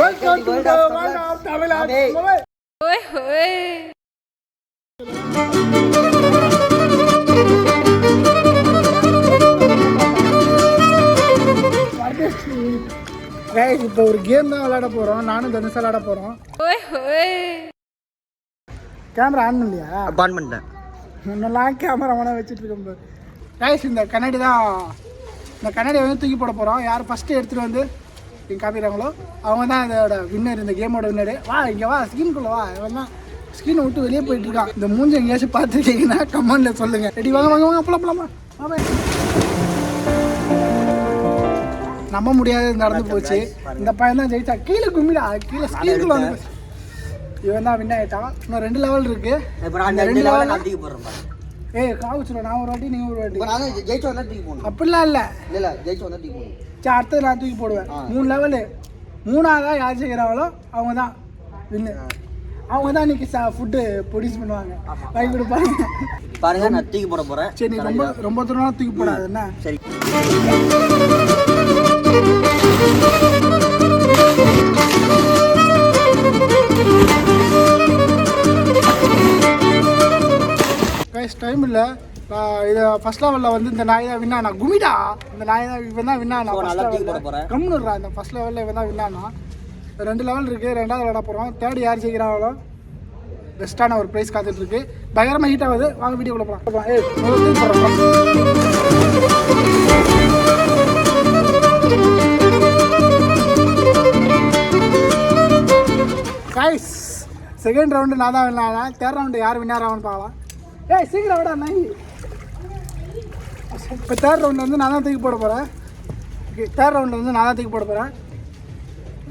Welcome to the world of Tamil இப்போ ஒரு game தான் விளையாட போகிறோம் நானும் தனுஷ் விளையாட போகிறோம் ôi ôi கேமரா ஆன் பண்ணலையா பான் பண்ணிட்டேன் முன்னெல்லாம் கேமரா வேணா வச்சுட்டு இருக்கோம் பாரு கைஸ் இந்த கண்ணாடி தான். இந்த கண்ணாடியை வந்து தூக்கி போட போகிறோம் யார் ஃபர்ஸ்ட் எடுத்துகிட்டு வந்து இங்கே காப்பிடுறாங்களோ அவங்க தான் இதோட வின்னர் இந்த கேமோட வின்னர் வா இங்கே வா ஸ்கிரீனுக்குள்ளே வா. இவன் தான் ஸ்கிரீனை விட்டு வெளியே போயிட்டு இருக்கான். இந்த மூஞ்சி எங்கேயாச்சும் பார்த்துருக்கீங்கன்னா கமெண்ட்டில் சொல்லுங்கள் ரெடி வாங்க வாங்க வாங்க போலாம் போலாமா நம்ப முடியாது நடந்து போச்சு. இந்த பையன் தான் ஜெயிச்சா. கீழே கும்மிடா. கீழே ஸ்கிரீனுக்குள்ள வந்து. இவன் தான் வின் ஆயிட்டான். இன்னும் ரெண்டு லெவல் இருக்கு. ரெண்டு லெவல் தூக்கி போடுறேன். ஏய் காவுச்சுல நான் ஒரு வாட்டி நீ ஒரு வாட்டி. நான் ஜெயிச்சு வந்தா தூக்கி போடணும். அப்படிலாம் இல்லை. இல்லை இல்லை ஜெயிச்சு வந்தா தூக்கி போடணும். சரி அடுத்தது நான் தூக்கி போடுவேன். மூணு லெவலு மூணாவதா யார் செய்கிறாங்களோ அவங்க தான் வின்னு. அவங்க தான் இன்னைக்கு ஃபுட்டு ப்ரொடியூஸ் பண்ணுவாங்க. வாங்கி கொடுப்பாங்க. பாருங்க நான் தூக்கி போட போறேன். சரி நீ ரொம்ப ரொம்ப தூரம் தூக்கி போடாது என்ன? சரி. டைம் இல்லை. இது ஃபர்ஸ்ட் லெவலில் வந்து இந்த நாய் தான் வின்னானா குமிடா இந்த நாய் தான் இவன் தான் வின்னானா. கம்முனுறா இந்த ஃபர்ஸ்ட் லெவலில் இவன் தான் வின்னானா ரெண்டு லெவல் இருக்குது ரெண்டாவது விளாட போகிறோம் தேர்ட் யார் ஜெயிக்கிறாங்களோ பெஸ்ட்டான ஒரு ப்ரைஸ் காத்துட்டு இருக்கு. பயங்கரமாக ஹீட் ஆகுது. வாங்க வீடியோக்குள்ள போகலாம் போடுறேன் கைஸ் செகண்ட் ரவுண்டு நான் தான் வின்னானா தேர்ட் ரவுண்டு யார் வின்னார் ஆகும்னு பார்க்கலாம். ஏய் சீக்கிரம் விடா நாய் இப்போ தேர்ட் ரவுண்டில் வந்து நான் தான் தூக்கி போட போகிறேன் ஓகே தேர்ட் ரவுண்டில் வந்து நான் தான் தூக்கி போட போகிறேன்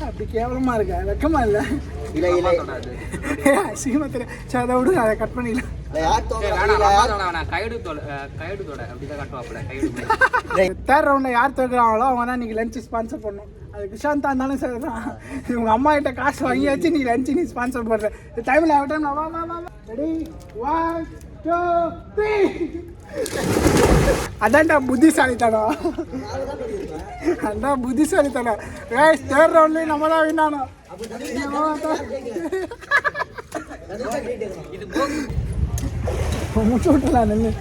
அப்படி கேவலமாக இருக்கா? வெக்கமா இல்லை. இல்லை இல்லை. அசிங்கமாக தெரியும் சரி அதை விடு அதை கட் பண்ணிடலாம் தோக்கல தேர்ட் ரவுண்டில் யார் தோக்குறாங்களோ அவங்க தான் இன்னைக்கு லஞ்சு ஸ்பான்சர் பண்ணணும். அது கிஷாந்தா இருந்தாலும் சார் தான் இவங்க அம்மா கிட்ட காசு வாங்கியாச்சு நீ லஞ்சு நீ ஸ்பான்சர் பண்ணுற இந்த டைமில் ஆகட்டும் டைம் வா வா வா ரெடி ஒன் டூ த்ரீ அதான்டா புத்திசாலித்தனம். அதான் புத்திசாலித்தனம். வேஸ் தேர்ட் ரவுண்ட்லேயும் நம்ம தான் வின்னானோ முடிச்சு விட்டுலாம் நின்று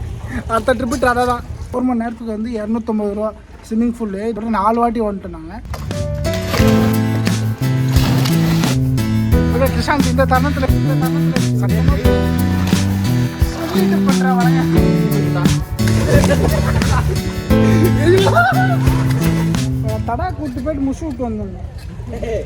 அடுத்த ட்ரிப்பு ட்ராடா தான் ஒரு மணி நேரத்துக்கு வந்து இரநூத்தொம்பது ரூபா ஸ்விம்மிங் ஃபுல்லு இப்போ நாலு வாட்டி வந்துட்டோம் நாங்கள் ஓகே கிருஷாந்த் இந்த தருணத்தில் இந்த தருணத்தில் சத்தியமாக சொல்லிட்டு பண்ணுற வரைய தடா கூட்டு போயிட்டு முசு விட்டு வந்தோம்